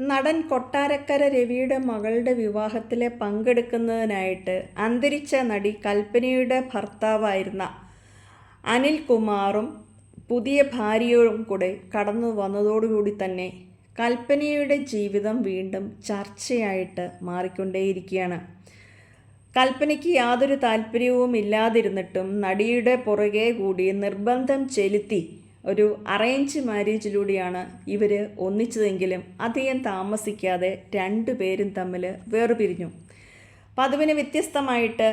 നടൻ കൊട്ടാരക്കര രവിയുടെ മകളുടെ വിവാഹത്തിലെ പങ്കെടുക്കുന്നതിനായിട്ട് അന്തരിച്ച നടി കൽപ്പനയുടെ ഭർത്താവായിരുന്ന അനിൽ കുമാറും പുതിയ ഭാര്യയും കൂടെ കടന്നു വന്നതോടുകൂടി തന്നെ കൽപ്പനയുടെ ജീവിതം വീണ്ടും ചർച്ചയായിട്ട് മാറിക്കൊണ്ടേയിരിക്കുകയാണ്. കൽപ്പനയ്ക്ക് യാതൊരു താല്പര്യവും ഇല്ലാതിരുന്നിട്ടും നടിയുടെ പുറകെ കൂടി നിർബന്ധം ചെലുത്തി ഒരു അറേഞ്ച് മാരേജിലൂടെയാണ് ഇവർ ഒന്നിച്ചതെങ്കിലും അധികം താമസിക്കാതെ രണ്ടു പേരും തമ്മിൽ വേർപിരിഞ്ഞു. പതിവിന് വ്യത്യസ്തമായിട്ട്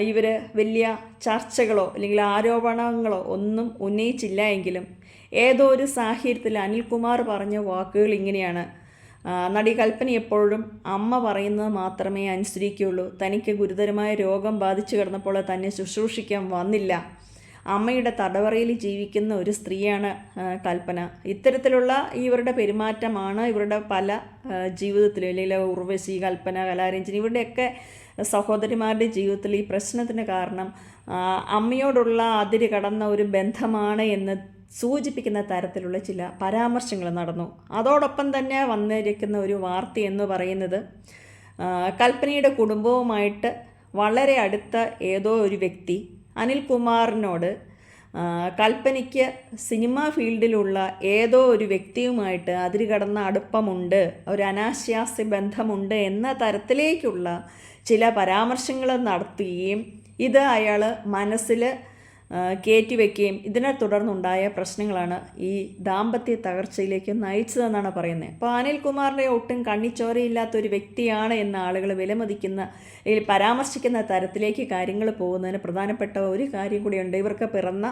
ഇവർ വലിയ ചർച്ചകളോ അല്ലെങ്കിൽ ആരോപണങ്ങളോ ഒന്നും ഉന്നയിച്ചില്ല എങ്കിലും ഏതോ ഒരു സാഹചര്യത്തിൽ അനിൽകുമാർ പറഞ്ഞ വാക്കുകൾ ഇങ്ങനെയാണ്. നടി കൽപ്പന എപ്പോഴും അമ്മ പറയുന്നത് മാത്രമേ അനുസരിക്കുകയുള്ളൂ. തനിക്ക് ഗുരുതരമായ രോഗം ബാധിച്ചു കിടന്നപ്പോൾ തന്നെ ശുശ്രൂഷിക്കാൻ വന്നില്ല. അമ്മയുടെ തടവറയിൽ ജീവിക്കുന്ന ഒരു സ്ത്രീയാണ് കൽപ്പന. ഇത്തരത്തിലുള്ള ഇവരുടെ പെരുമാറ്റമാണ് ഇവരുടെ പല ജീവിതത്തിലും അല്ലെങ്കിൽ ഉർവശി കൽപ്പന കലാരഞ്ജൻ ഇവരുടെയൊക്കെ സഹോദരിമാരുടെ ജീവിതത്തിൽ ഈ പ്രശ്നത്തിന് കാരണം അമ്മയോടുള്ള അതിര് കടന്ന ഒരു ബന്ധമാണ് എന്ന് സൂചിപ്പിക്കുന്ന തരത്തിലുള്ള ചില പരാമർശങ്ങൾ നടന്നു. അതോടൊപ്പം തന്നെ വന്നിരിക്കുന്ന ഒരു വാർത്ത എന്ന് പറയുന്നത് കൽപ്പനയുടെ കുടുംബവുമായിട്ട് വളരെ അടുത്ത ഏതോ ഒരു വ്യക്തി അനിൽകുമാറിനോട് കൽപ്പനയ്ക്ക് സിനിമാ ഫീൽഡിലുള്ള ഏതോ ഒരു വ്യക്തിയുമായിട്ട് അതിര് കടന്ന അടുപ്പമുണ്ട് ഒരു അനാശാസ്യ ബന്ധമുണ്ട് എന്ന തരത്തിലേക്കുള്ള ചില പരാമർശങ്ങൾ നടത്തുകയും ഇത് അയാൾ മനസ്സിൽ കയറ്റിവെക്കുകയും ഇതിനെ തുടർന്നുണ്ടായ പ്രശ്നങ്ങളാണ് ഈ ദാമ്പത്യ തകർച്ചയിലേക്ക് നയിച്ചതെന്നാണ് പറയുന്നത്. അപ്പോൾ അനിൽകുമാറിന്റെ ഒട്ടും കണ്ണിച്ചോരയില്ലാത്ത ഒരു വ്യക്തിയാണ് എന്ന ആളുകൾ വിലമതിക്കുന്ന പരാമർശിക്കുന്ന തരത്തിലേക്ക് കാര്യങ്ങൾ പോകുന്നതിന് പ്രധാനപ്പെട്ട ഒരു കാര്യം കൂടിയുണ്ട്. ഇവർക്ക് പിറന്ന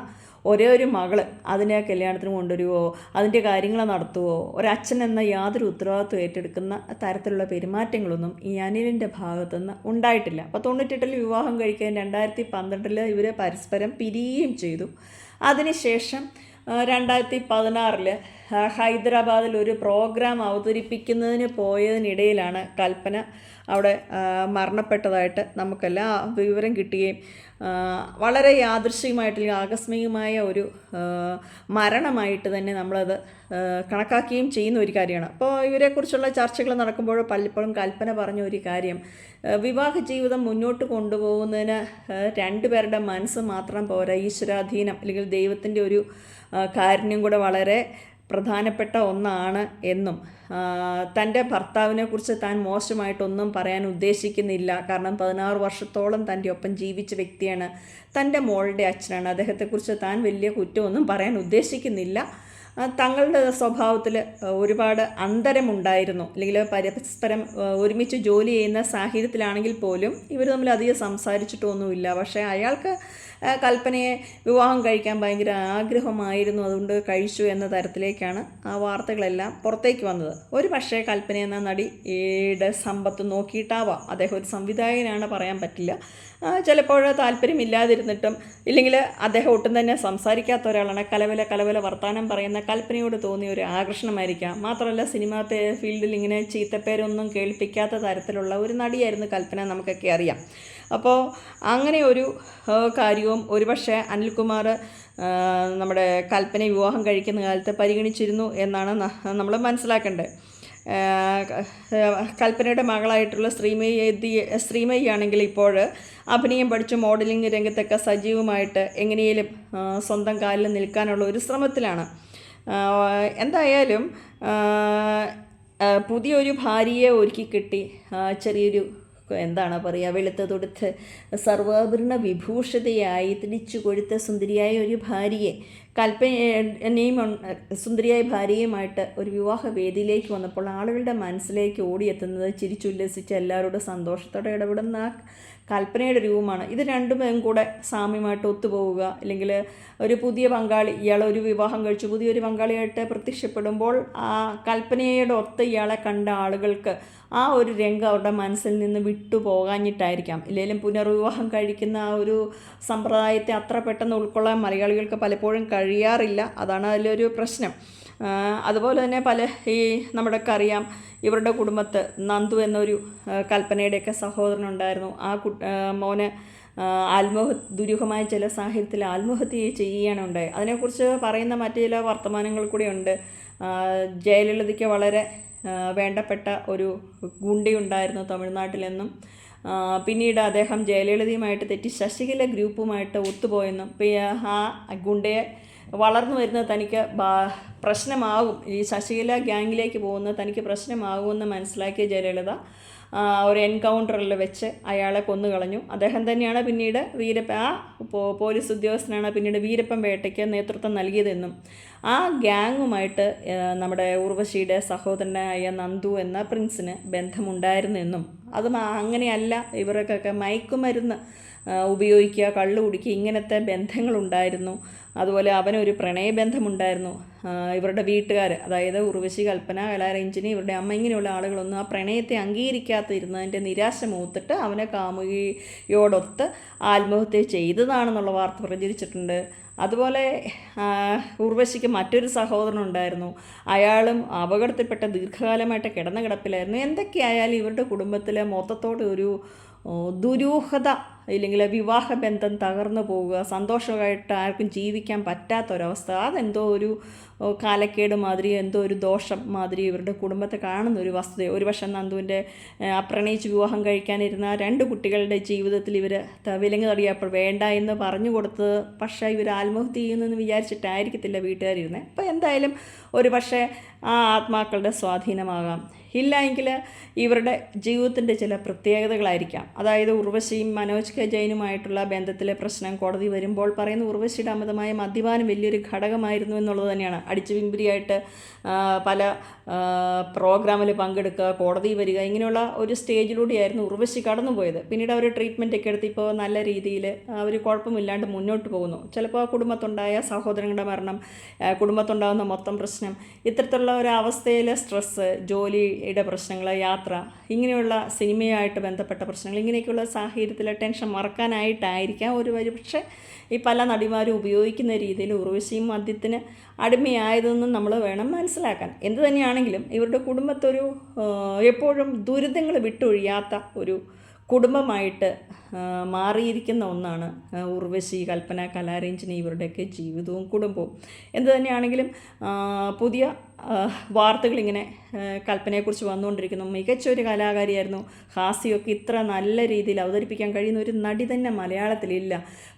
ഒരേ ഒരു മകൾ അതിനെ കല്യാണത്തിന് കൊണ്ടുവരുവോ അതിന്റെ കാര്യങ്ങൾ നടത്തുവോ ഒരച്ഛൻ എന്ന യാതൊരു ഉത്തരവാദിത്വം ഏറ്റെടുക്കുന്ന തരത്തിലുള്ള പെരുമാറ്റങ്ങളൊന്നും ഈ അനിലിന്റെ ഭാഗത്തുനിന്ന് ഉണ്ടായിട്ടില്ല. അപ്പോൾ തൊണ്ണൂറ്റെട്ടിൽ വിവാഹം കഴിക്കാൻ രണ്ടായിരത്തി പന്ത്രണ്ടിൽ ഇവർ പരസ്പരം പിരിയുകയും ചെയ്തു. അതിനുശേഷം രണ്ടായിരത്തി പതിനാറിൽ ഹൈദരാബാദിൽ ഒരു പ്രോഗ്രാം അവതരിപ്പിക്കുന്നതിന് പോയതിനിടയിലാണ് കൽപ്പന അവിടെ മരണപ്പെട്ടതായിട്ട് നമുക്കെല്ലാം വിവരം കിട്ടുകയും വളരെ യാദൃശ്ചികമായിട്ട് അല്ലെങ്കിൽ ആകസ്മികമായ ഒരു മരണമായിട്ട് തന്നെ നമ്മളത് കണക്കാക്കുകയും ചെയ്യുന്ന ഒരു കാര്യമാണ്. അപ്പോൾ ഇവരെക്കുറിച്ചുള്ള ചർച്ചകൾ നടക്കുമ്പോൾ പലപ്പോഴും കൽപ്പന പറഞ്ഞ ഒരു കാര്യം വിവാഹ ജീവിതം മുന്നോട്ട് കൊണ്ടുപോകുന്നതിന് രണ്ടുപേരുടെ മനസ്സ് മാത്രം പോരാ ഈശ്വരാധീനം അല്ലെങ്കിൽ ദൈവത്തിന്റെ ഒരു കാരുണ്യം കൂടെ വളരെ പ്രധാനപ്പെട്ട ഒന്നാണ് എന്നും. തന്റെ ഭർത്താവിനെക്കുറിച്ച് താൻ മോശമായിട്ടൊന്നും പറയാൻ ഉദ്ദേശിക്കുന്നില്ല. കാരണം പതിനാറ് വർഷത്തോളം തന്റെ ഒപ്പം ജീവിച്ച വ്യക്തിയാണ്. തന്റെ മോളുടെ അച്ഛനാണ്. അദ്ദേഹത്തെക്കുറിച്ച് താൻ വലിയ കുറ്റമൊന്നും പറയാൻ ഉദ്ദേശിക്കുന്നില്ല. തങ്ങളുടെ സ്വഭാവത്തിൽ ഒരുപാട് അന്തരമുണ്ടായിരുന്നു. അല്ലെങ്കിൽ പരസ്പരം ഒരുമിച്ച് ജോലി ചെയ്യുന്ന സാഹചര്യത്തിലാണെങ്കിൽ പോലും ഇവർ തമ്മിൽ അധികം സംസാരിച്ചിട്ടൊന്നുമില്ല. പക്ഷേ അയാൾക്ക് കൽപ്പനയെ വിവാഹം കഴിക്കാൻ ഭയങ്കര ആഗ്രഹമായിരുന്നു. അതുകൊണ്ട് കഴിച്ചു എന്ന തരത്തിലേക്കാണ് ആ വാർത്തകളെല്ലാം പുറത്തേക്ക് വന്നത്. ഒരു പക്ഷേ കൽപ്പന എന്ന നടിയുടെ സമ്പത്ത് നോക്കിയിട്ടാവാം. അദ്ദേഹം ഒരു സംവിധായകനാണ് പറയാൻ പറ്റില്ല. ചിലപ്പോൾ താല്പര്യമില്ലാതിരുന്നിട്ടും ഇല്ലെങ്കിൽ അദ്ദേഹം ഒട്ടും തന്നെ സംസാരിക്കാത്ത ഒരാളാണ്. കലവല കലവല വർത്തമാനം പറയുന്ന കൽപ്പനയോട് തോന്നിയ ഒരു ആകർഷണമായിരിക്കാം. മാത്രമല്ല സിനിമ ഫീൽഡിൽ ഇങ്ങനെ ചീത്തപ്പേരൊന്നും കേൾപ്പിക്കാത്ത തരത്തിലുള്ള ഒരു നടിയായിരുന്നു കൽപ്പന നമുക്കൊക്കെ അറിയാം. അപ്പോൾ അങ്ങനെ ഒരു കാര്യവും ഒരുപക്ഷെ അനിൽകുമാർ നമ്മുടെ കൽപ്പന വിവാഹം കഴിക്കുന്ന കാലത്ത് പരിഗണിച്ചിരുന്നു എന്നാണ് നമ്മൾ മനസ്സിലാക്കേണ്ടത്. കൽപ്പനയുടെ മകളായിട്ടുള്ള ശ്രീമയി ശ്രീമയി ആണെങ്കിൽ ഇപ്പോൾ അഭിനയം പഠിച്ച് മോഡലിംഗ് രംഗത്തൊക്കെ സജീവമായിട്ട് എങ്ങനെയും സ്വന്തം കാലിൽ നിൽക്കാനുള്ള ഒരു ശ്രമത്തിലാണ്. എന്തായാലും പുതിയൊരു ഭാര്യയെ ഒരുക്കി കിട്ടി. ചെറിയൊരു എന്താണ് പറയുക വെളുത്ത തൊടുത്ത് സർവാഭരണ വിഭൂഷിതയായി തിരിച്ചു കൊടുത്ത സുന്ദരിയായ ഒരു ഭാര്യയെ കൽപ്പനയും സുന്ദരിയായ ഭാര്യയുമായിട്ട് ഒരു വിവാഹ വേദിയിലേക്ക് വന്നപ്പോൾ ആളുകളുടെ മനസ്സിലേക്ക് ഓടിയെത്തുന്നത് ചിരിച്ചുല്ലസിച്ച് എല്ലാവരോടും സന്തോഷത്തോടെ ഇടപെടുന്ന കൽപ്പനയുടെ രൂപമാണ്. ഇത് രണ്ടും കൂടെ സാമ്യമായിട്ട് ഒത്തുപോവുക. അല്ലെങ്കിൽ ഒരു പുതിയ പങ്കാളി ഇയാൾ ഒരു വിവാഹം കഴിച്ചു. പുതിയൊരു പങ്കാളിയായിട്ട് പ്രത്യക്ഷപ്പെടുമ്പോൾ ആ കൽപ്പനയുടെ ഒത്ത് ഇയാളെ കണ്ട ആളുകൾക്ക് ആ ഒരു രംഗം അവരുടെ മനസ്സിൽ നിന്ന് വിട്ടുപോകാഞ്ഞിട്ടായിരിക്കാം ഇല്ലെങ്കിലും പുനർവിവാഹം കഴിക്കുന്ന ആ ഒരു സമ്പ്രദായത്തെ അത്ര പെട്ടെന്ന് ഉൾക്കൊള്ളാൻ മലയാളികൾക്ക് പലപ്പോഴും കഴിയാറില്ല. അതാണ് അതിലൊരു പ്രശ്നം. അതുപോലെ തന്നെ പല ഈ നമ്മുടെയൊക്കെ അറിയാം ഇവരുടെ കുടുംബത്ത് നന്ദു എന്നൊരു കൽപ്പനയുടെയൊക്കെ സഹോദരനുണ്ടായിരുന്നു. ആ കു മോന് ആത്മഹ ദുരൂഹമായ ചില സാഹചര്യത്തിൽ ആത്മഹത്യ ചെയ്യുകയാണ് ഉണ്ടായത് അതിനെക്കുറിച്ച് പറയുന്ന മറ്റു ചില വർത്തമാനങ്ങൾ കൂടെ ഉണ്ട്. ജയലളിതയ്ക്ക് വളരെ വേണ്ടപ്പെട്ട ഒരു ഗുണ്ടിയുണ്ടായിരുന്നു തമിഴ്നാട്ടിലെന്നും പിന്നീട് അദ്ദേഹം ജയലളിതയുമായിട്ട് തെറ്റി ശശികല ഗ്രൂപ്പുമായിട്ട് ഒത്തുപോയെന്നും ആ ഗുണ്ടയെ വളർന്നു വരുന്നത് തനിക്ക് പ്രശ്നമാകും. ഈ ശശീല ഗ്യാങ്ങിലേക്ക് പോകുന്നത് തനിക്ക് പ്രശ്നമാകുമെന്ന് മനസ്സിലാക്കിയ ജയലളിത ഒരു എൻകൗണ്ടറിൽ വെച്ച് അയാളെ കൊന്നു കളഞ്ഞു അദ്ദേഹം തന്നെയാണ് പിന്നീട് വീരപ്പ ആ പോലീസ് ഉദ്യോഗസ്ഥനാണ് പിന്നീട് വീരപ്പൻ വേട്ടയ്ക്ക് നേതൃത്വം നൽകിയതെന്നും ആ ഗ്യാങ്ങുമായിട്ട് നമ്മുടെ ഉർവശിയുടെ സഹോദരനായ നന്ദു എന്ന പ്രിൻസിന് ബന്ധമുണ്ടായിരുന്നെന്നും. അതും അങ്ങനെയല്ല ഇവർക്കൊക്കെ മയക്കുമരുന്ന് ഉപയോഗിക്കുക കള്ള് കുടിക്കുക ഇങ്ങനത്തെ ബന്ധങ്ങളുണ്ടായിരുന്നു. അതുപോലെ അവനൊരു പ്രണയബന്ധമുണ്ടായിരുന്നു. ഇവരുടെ വീട്ടുകാർ അതായത് ഉർവശി കൽപ്പന കലാരഞ്ജിനി ഇവരുടെ അമ്മ ഇങ്ങനെയുള്ള ആളുകളൊന്നും ആ പ്രണയത്തെ അംഗീകരിക്കാത്തിരുന്നതിന്റെ നിരാശ മൂത്തിട്ട് അവനെ കാമുകിയോടൊത്ത് ആത്മഹത്യ ചെയ്തതാണെന്നുള്ള വാർത്ത പ്രചരിച്ചിട്ടുണ്ട്. അതുപോലെ ഉർവശിക്ക് മറ്റൊരു സഹോദരനുണ്ടായിരുന്നു. അയാളും അപകടത്തിൽപ്പെട്ട ദീർഘകാലമായിട്ട് കിടന്ന കിടപ്പിലായിരുന്നു. എന്തൊക്കെയായാലും ഇവരുടെ കുടുംബത്തിലെ മൊത്തത്തോടെ ഒരു ദുരൂഹത ഇല്ലെങ്കിൽ വിവാഹബന്ധം തകർന്നു പോവുക സന്തോഷമായിട്ട് ആർക്കും ജീവിക്കാൻ പറ്റാത്തൊരവസ്ഥ അതെന്തോ ഒരു കാലക്കേട് മാതിരി എന്തോ ഒരു ദോഷം മാതിരി ഇവരുടെ കുടുംബത്തെ കാണുന്ന ഒരു വസ്തുത. ഒരു പക്ഷേ നന്ദുവിന്റെ അപ്രണയിച്ച് വിവാഹം കഴിക്കാനിരുന്ന രണ്ട് കുട്ടികളുടെ ജീവിതത്തിൽ ഇവർ വിലങ്ങ് തടിയപ്പോൾ വേണ്ട എന്ന് പറഞ്ഞു കൊടുത്തത് പക്ഷേ ഇവർ ആത്മഹത്യ ചെയ്യുന്നെന്ന് വിചാരിച്ചിട്ടായിരിക്കത്തില്ല വീട്ടുകാരിരുന്നത് അപ്പോൾ എന്തായാലും ഒരു പക്ഷേ ആ ആത്മാക്കളുടെ സ്വാധീനമാകാം. ഇല്ല എങ്കിൽ ഇവരുടെ ജീവിതത്തിന്റെ ചില പ്രത്യേകതകളായിരിക്കാം. അതായത് ഉർവശിയും മനോജ് കെ ജൈനുമായിട്ടുള്ള ബന്ധത്തിലെ പ്രശ്നം കോടതി വരുമ്പോൾ പറയുന്ന ഉർവശിയുടെ അമിതമായ മദ്യപാനം വലിയൊരു ഘടകമായിരുന്നു എന്നുള്ളത് തന്നെയാണ്. അടിച്ചു പിമ്പിരിയായിട്ട് പല പ്രോഗ്രാമിൽ പങ്കെടുക്കുക കോടതി വരിക ഇങ്ങനെയുള്ള ഒരു സ്റ്റേജിലൂടെയായിരുന്നു ഉർവശി കടന്നുപോയത്. പിന്നീട് അവർ ട്രീറ്റ്മെന്റ് ഒക്കെ എടുത്ത് ഇപ്പോൾ നല്ല രീതിയിൽ അവർ കുഴപ്പമില്ലാണ്ട് മുന്നോട്ട് പോകുന്നു. ചിലപ്പോൾ കുടുംബത്തുണ്ടായ സഹോദരങ്ങളുടെ മരണം കുടുംബത്തുണ്ടാകുന്ന മൊത്തം പ്രശ്നം ഇത്തരത്തിലുള്ള ഒരു അവസ്ഥയിലെ സ്ട്രെസ്സ് ജോലിയുടെ പ്രശ്നങ്ങൾ യാത്ര ഇങ്ങനെയുള്ള സിനിമയായിട്ട് ബന്ധപ്പെട്ട പ്രശ്നങ്ങൾ ഇങ്ങനെയൊക്കെയുള്ള സാഹചര്യത്തിൽ ടെൻഷൻ മറക്കാനായിട്ടായിരിക്കാം ഒരു പക്ഷേ ഈ പല നടിമാരും ഉപയോഗിക്കുന്ന രീതിയിൽ ഉർവശിയും മദ്യത്തിന് അടിമയായതെന്നും നമ്മൾ വേണം മനസ്സിലാക്കാൻ. എന്ത് തന്നെയാണെങ്കിലും ഇവരുടെ കുടുംബത്തൊരു എപ്പോഴും ദുരിതങ്ങൾ വിട്ടൊഴിയാത്ത ഒരു കുടുംബമായിട്ട് മാറിയിരിക്കുന്ന ഒന്നാണ് ഉർവശി കൽപ്പന കലാരഞ്ജന ഇവരുടെയൊക്കെ ജീവിതവും കുടുംബവും. എന്ത് തന്നെയാണെങ്കിലും പുതിയ വാർത്തകളിങ്ങനെ കൽപ്പനയെക്കുറിച്ച് വന്നുകൊണ്ടിരിക്കുന്നു. മികച്ച ഒരു കലാകാരിയായിരുന്നു ഹാസ്യമൊക്കെ ഇത്ര നല്ല രീതിയിൽ അവതരിപ്പിക്കാൻ കഴിയുന്ന ഒരു നടി തന്നെ മലയാളത്തിലില്ല.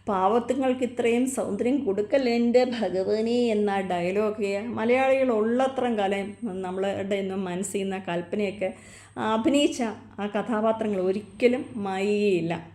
പാവത്തുങ്ങൾക്ക് ഇത്രയും സൗന്ദര്യം കൊടുക്കൽ എന്റെ ഭഗവനി എന്ന ഡയലോഗ് മലയാളികൾ ഉള്ളത്രയും കാലം നമ്മളുടെ ഒന്നും മനസ്സിൽ നിന്ന് കൽപ്പനയൊക്കെ അഭിനയിച്ച ആ കഥാപാത്രങ്ങൾ ഒരിക്കലും മായുകയില്ല